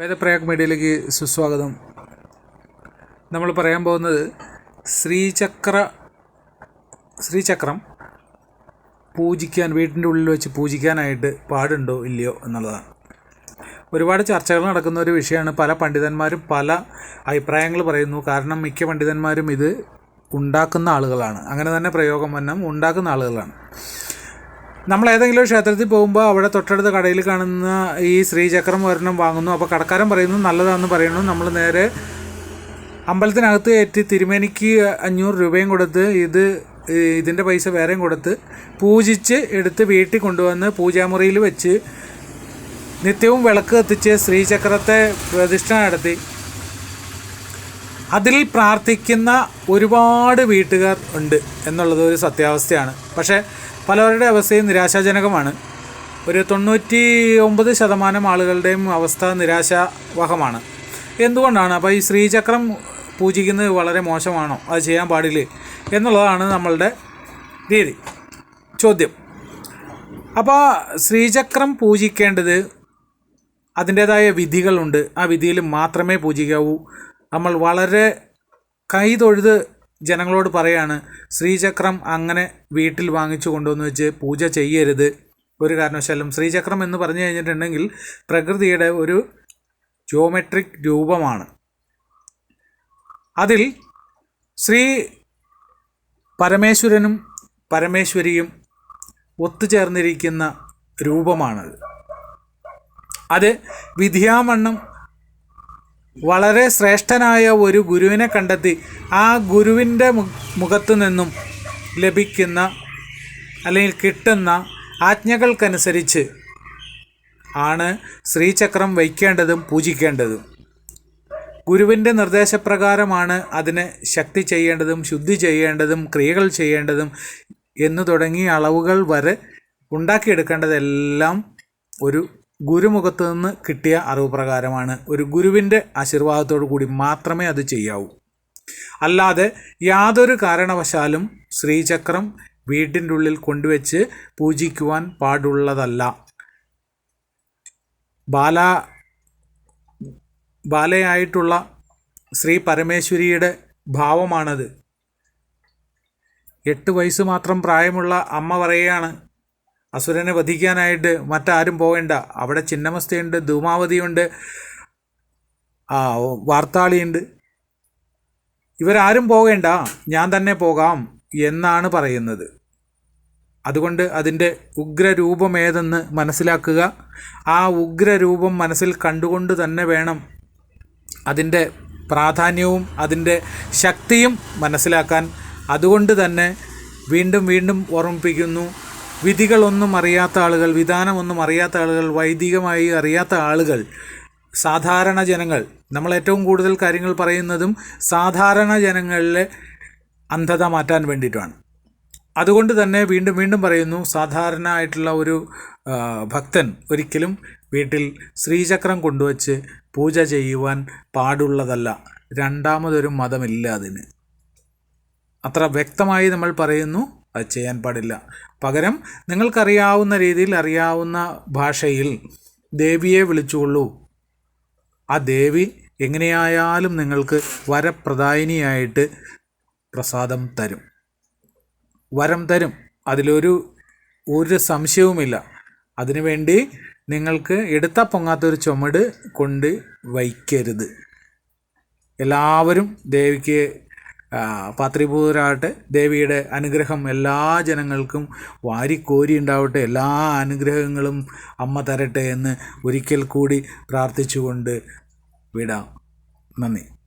വേദപ്രയാഗ് മീഡിയയിലേക്ക് സുസ്വാഗതം. നമ്മൾ പറയാൻ പോകുന്നത് ശ്രീചക്ര ശ്രീചക്രം പൂജിക്കാൻ വീട്ടിന്റെ ഉള്ളിൽ വെച്ച് പൂജിക്കാനായിട്ട് പാടുണ്ടോ ഇല്ലയോ എന്നുള്ളതാണ്. ഒരുപാട് ചർച്ചകൾ നടക്കുന്ന ഒരു വിഷയമാണ് പല പണ്ഡിതന്മാരും പല അഭിപ്രായങ്ങൾ പറയുന്നു. കാരണം മിക്ക പണ്ഡിതന്മാരും ഇത് ഉണ്ടാക്കുന്ന ആളുകളാണ്. അങ്ങനെ തന്നെ പ്രയോഗം വന്നം ഉണ്ടാക്കുന്ന ആളുകളാണ്. നമ്മൾ ഏതെങ്കിലും ക്ഷേത്രത്തിൽ പോകുമ്പോൾ അവിടെ തൊട്ടടുത്ത കടയിൽ കാണുന്ന ഈ ശ്രീചക്രം ഒരെണ്ണം വാങ്ങുന്നു. അപ്പോൾ കടക്കാരൻ പറയുന്നു നല്ലതാണെന്ന് പറയുന്നു നമ്മൾ നേരെ അമ്പലത്തിനകത്ത് കയറ്റി തിരുമേനിക്ക് അഞ്ഞൂറ് രൂപയും കൊടുത്ത് ഇത് ഇതിന്റെ പൈസ വേറെയും കൊടുത്ത് പൂജിച്ച് എടുത്ത് വീട്ടിൽ കൊണ്ടുവന്ന് പൂജാമുറിയിൽ വെച്ച് നിത്യവും വിളക്ക് കത്തിച്ച് ശ്രീചക്രത്തെ പ്രതിഷ്ഠ നടത്തി. അതിൽ പ്രാർത്ഥിക്കുന്ന ഒരുപാട് വീട്ടുകാർ ഉണ്ട് എന്നുള്ളത് ഒരു സത്യാവസ്ഥയാണ്. പക്ഷേ പലവരുടെ അവസ്ഥയും നിരാശാജനകമാണ്. ഒരു തൊണ്ണൂറ്റി ഒമ്പത് ശതമാനം ആളുകളുടെയും അവസ്ഥ നിരാശാവഹമാണ്. എന്തുകൊണ്ടാണ്? അപ്പോൾ ഈ ശ്രീചക്രം പൂജിക്കുന്നത് വളരെ മോശമാണോ? അത് ചെയ്യാൻ പാടില്ലേ? എന്നുള്ളതാണ് നമ്മളുടെ രീതി. ചോദ്യം. അപ്പോൾ ശ്രീചക്രം പൂജിക്കേണ്ടത് അതിന്റേതായ വിധികളുണ്ട്. ആ വിധിയിൽ മാത്രമേ പൂജിക്കാവൂ. നമ്മൾ വളരെ കൈതൊഴുത് ജനങ്ങളോട് പറയാണ് ശ്രീചക്രം അങ്ങനെ വീട്ടിൽ വാങ്ങിച്ചു കൊണ്ടുവന്ന് വെച്ച് പൂജ ചെയ്യരുത്. ഒരു കാരണവശാലും ശ്രീചക്രം എന്ന് പറഞ്ഞു കഴിഞ്ഞിട്ടുണ്ടെങ്കിൽ പ്രകൃതിയുടെ ഒരു ജിയോമെട്രിക് രൂപമാണ്. അതിൽ ശ്രീ പരമേശ്വരനും പരമേശ്വരിയും ഒത്തുചേർന്നിരിക്കുന്ന രൂപമാണത്. അത് വിധിയാമണ്ണം വളരെ ശ്രേഷ്ഠനായ ഒരു ഗുരുവിനെ കണ്ടെത്തി. ആ ഗുരുവിന്റെ മുഖത്തു നിന്നും ലഭിക്കുന്ന അല്ലെങ്കിൽ കിട്ടുന്ന ആജ്ഞകൾക്കനുസരിച്ച് ആണ് ശ്രീചക്രം വയ്ക്കേണ്ടതും പൂജിക്കേണ്ടതും. ഗുരുവിന്റെ നിർദ്ദേശപ്രകാരമാണ് അതിനെ ശക്തി ചെയ്യേണ്ടതും ശുദ്ധി ചെയ്യേണ്ടതും ക്രിയകൾ ചെയ്യേണ്ടതും എന്നു തുടങ്ങിയ അളവുകൾ വരെ ഉണ്ടാക്കിയെടുക്കേണ്ടതെല്ലാം ഒരു ഗുരുമുഖത്ത് നിന്ന് കിട്ടിയ അറിവ് പ്രകാരമാണ് ഒരു ഗുരുവിന്റെ ആശീർവാദത്തോടു കൂടി മാത്രമേ അത് ചെയ്യാവൂ. അല്ലാതെ യാതൊരു കാരണവശാലും ശ്രീചക്രം വീട്ടിന്റെ ഉള്ളിൽ കൊണ്ടുവച്ച് പൂജിക്കുവാൻ പാടുള്ളതല്ല. ബാല ബാലയായിട്ടുള്ള ശ്രീ പരമേശ്വരിയുടെ ഭാവമാണത്. എട്ട് വയസ്സ് മാത്രം പ്രായമുള്ള അമ്മ പറയുകയാണ് അസുരനെ വധിക്കാനായിട്ട് മറ്റാരും പോകേണ്ട അവിടെ ചിന്നമസ്തയുണ്ട് ധൂമാവതിയുണ്ട് വാർത്താളിയുണ്ട്. ഇവരാരും പോകേണ്ട ഞാൻ തന്നെ പോകാം എന്നാണ് പറയുന്നത്. അതുകൊണ്ട് അതിന്റെ ഉഗ്രരൂപം ഏതെന്ന് മനസ്സിലാക്കുക. ആ ഉഗ്രരൂപം മനസ്സിൽ കണ്ടുകൊണ്ട് തന്നെ വേണം അതിന്റെ പ്രാധാന്യവും അതിന്റെ ശക്തിയും മനസ്സിലാക്കാൻ. അതുകൊണ്ട് തന്നെ വീണ്ടും വീണ്ടും ഓർമ്മിപ്പിക്കുന്നു. വിധികളൊന്നും അറിയാത്ത ആളുകൾ വിധാനമൊന്നും അറിയാത്ത ആളുകൾ വൈദികമായി അറിയാത്ത ആളുകൾ സാധാരണ ജനങ്ങൾ. നമ്മൾ ഏറ്റവും കൂടുതൽ കാര്യങ്ങൾ പറയുന്നതും സാധാരണ ജനങ്ങളിലെ അന്ധത മാറ്റാൻ വേണ്ടിയിട്ടാണ്. അതുകൊണ്ട് തന്നെ വീണ്ടും വീണ്ടും പറയുന്നു സാധാരണ ആയിട്ടുള്ള ഒരു ഭക്തൻ ഒരിക്കലും വീട്ടിൽ ശ്രീചക്രം കൊണ്ടുവച്ച് പൂജ ചെയ്യുവാൻ പാടുള്ളതല്ല. രണ്ടാമതൊരു മതമില്ല അതിന്. അത്ര വ്യക്തമായി നമ്മൾ പറയുന്നു അത് ചെയ്യാൻ പാടില്ല. പകരം നിങ്ങൾക്കറിയാവുന്ന രീതിയിൽ അറിയാവുന്ന ഭാഷയിൽ ദേവിയെ വിളിച്ചുകൊള്ളൂ. ആ ദേവി എങ്ങനെയായാലും നിങ്ങൾക്ക് വരപ്രദായിനിയായിട്ട് പ്രസാദം തരും. വരം തരും. അതിലൊരു ഒരു സംശയവുമില്ല. അതിനുവേണ്ടി നിങ്ങൾക്ക് എടുത്ത പൊങ്ങാത്തൊരു ചുമട് കൊണ്ട് വയ്ക്കരുത്. എല്ലാവരും ദേവിക്ക് പാത്രിപൂരാകട്ടെ ദേവിയുടെ അനുഗ്രഹം എല്ലാ ജനങ്ങൾക്കും വാരിക്കോരി ഉണ്ടാവട്ടെ എല്ലാ അനുഗ്രഹങ്ങളും അമ്മ തരട്ടെ എന്ന് ഒരിക്കൽ കൂടി പ്രാർത്ഥിച്ചുകൊണ്ട് വിടാം. നന്ദി.